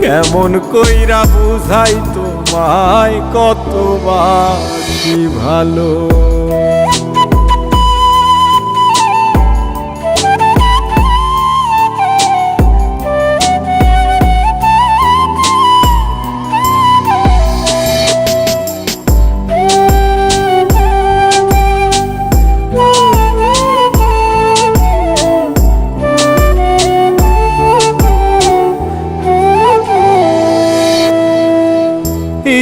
কেমন কইরা বুঝাই তোমায় কত বাসি ভালো?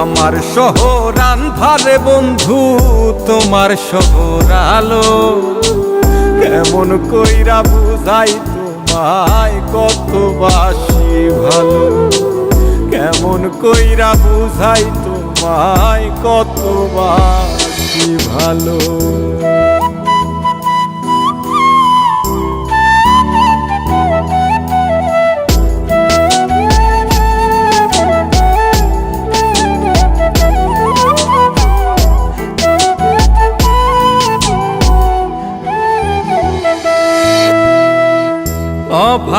আমার শহরান আন্ধারে বন্ধু, তোমার শহর আলো। কেমন কইরা বুঝাই তোমায় কত বাসি ভালো। কেমন কইরা বুঝাই তোমায় কত বাসি ভালো।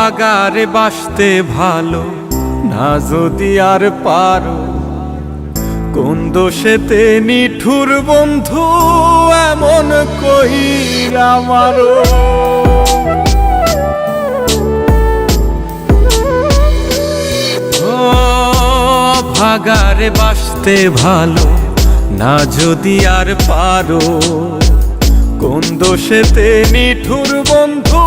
অভাগারে বাসতে ভালো। না যদি আর পারো, কোন দোষেতে নিঠুর বন্ধু এমন কই আমারও। ও, ভাগারে বাসতে ভালো। না যদি আর পারো, কোন দোষেতে নিঠুর বন্ধু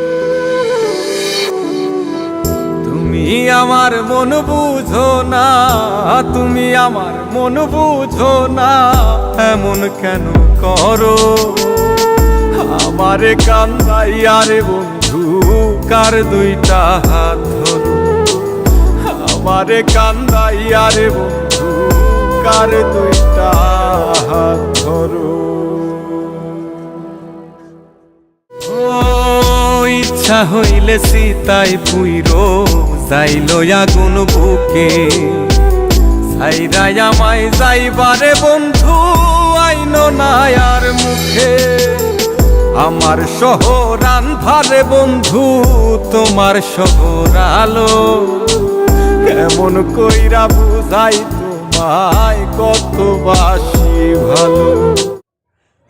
আমার মন বুঝো না, তুমি আমার মন বুঝো না, এমন কেন করো? আমারে কান্দাইয়ারে বন্ধু, কার দুইটা হাত ধরো? আমারে কান্দাইয়ারে বন্ধু, কার দুইটা হাত ধরো? ইচ্ছা হইলে সীতায় পুইর। যাইল আগুন বুকে সাইরাই আমায় যাইবারে বন্ধু, আইন নায়ার মুখে। আমার শহর আন্ধারে বন্ধু, তোমার শহর আলো। কেমন কইরা বুঝাই তোমায় কত বাসি ভালো।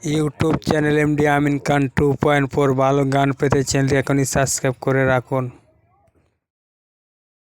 YouTube channel MD Amin Khan two point four ভালো গান পেতে চ্যানেলটি এখনই সাবস্ক্রাইব করে রাখুন।